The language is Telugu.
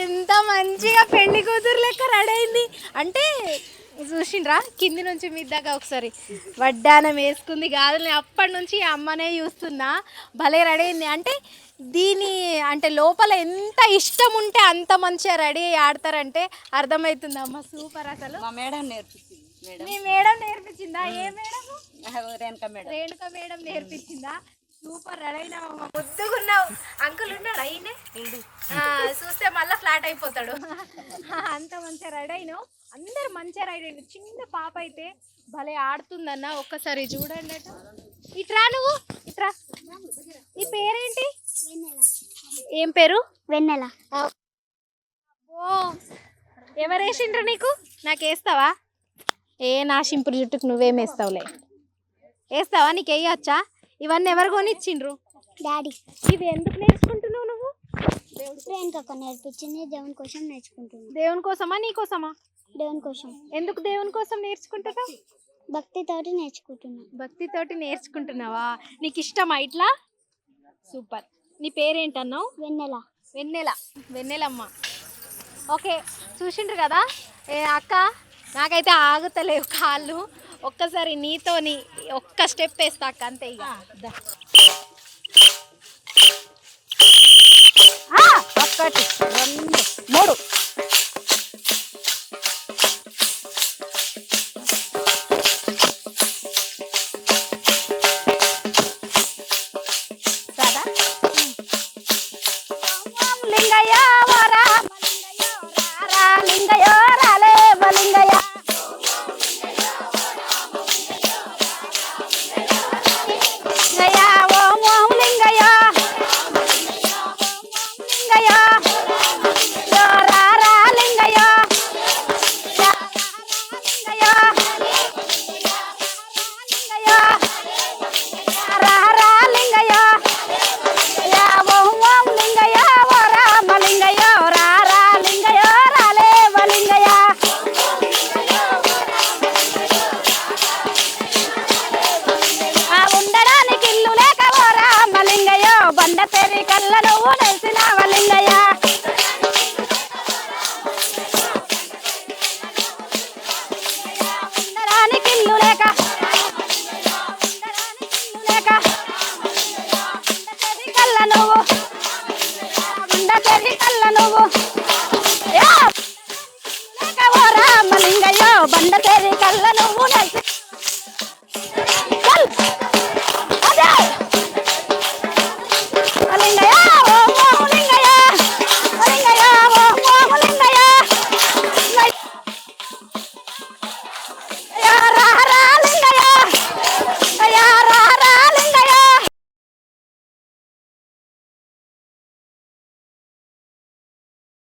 ఎంత మంచిగా పెళ్ళి కూతురు లెక్క రెడీ అయింది అంటే చూసిండ్రా కింది నుంచి మీ దాకా ఒకసారి వడ్డానం వేసుకుంది కాదు నేను అప్పటి నుంచి అమ్మనే చూస్తున్నా. భలే రెడీ అయింది అంటే దీని అంటే లోపల ఎంత ఇష్టం ఉంటే అంత మంచిగా రెడీ అయ్యి ఆడతారంటే అర్థమవుతుంది అమ్మ? సూపర్ అసలు. మా మేడం నేర్పించింది మీ మేడం నేర్పించిందా? ఏ madam Renuka madam. Renuka madam నేర్పించిందా? Super ready అయినావమ్మ ముద్దుగున్నావు అంకుల్ ఉన్నాడు? అయినే ఆ, చూస్తే మళ్ళీ ఫ్లాట్ అయిపోతాడు. అంత మంచిగా రెడీ అయినావు. అందరు మంచిగా రెడీ అయినారు. చిన్న పాప అయితే భలే ఆడుతుందన్న ఒక్కసారి చూడండి అట. ఇట్రా నువ్వు. ఇట్రా ఈ పేరేంటి? ఏం పేరు? వెన్నెల. ఓ ఎవరు వేసిండ్రు నీకు? నాకు వేస్తావా? ఏ నా సింపుల్ జుట్టుకు నువ్వేం వేస్తావులే. వేస్తావా? నీకు వేయచ్చా? ఇవన్నీ ఎవరు కొనిచ్చిండ్రు? డాడీ. ఇవి ఎందుకు నేర్చుకుంటున్నావు నువ్వు? నేర్పించింది దేవుని కోసం నేర్చుకుంటున్నాను దేవుని కోసమా నీ కోసమా? దేవుని కోసం. ఎందుకు దేవుని కోసం నేర్చుకుంటున్నావు? భక్తితోటి నేర్చుకుంటున్నాను భక్తితోటి నేర్చుకుంటున్నావా? నీకు ఇష్టమా ఇట్లా? సూపర్. నీ పేరేంటన్నావు? వెన్నెల. వెన్నెల. వెన్నెలమ్మ. ఓకే చూసిండ్రు కదా? ఏ అక్క నాకైతే ఆగుతలేవు కాళ్ళు. ఒక్కసారి నీతోని ఒక్క స్టెప్ వేస్తాక అంతే ఇక. రెండు మూడు. లింగయ్యా. చేరి కళ్ళ నువ్వు నెలిసినావా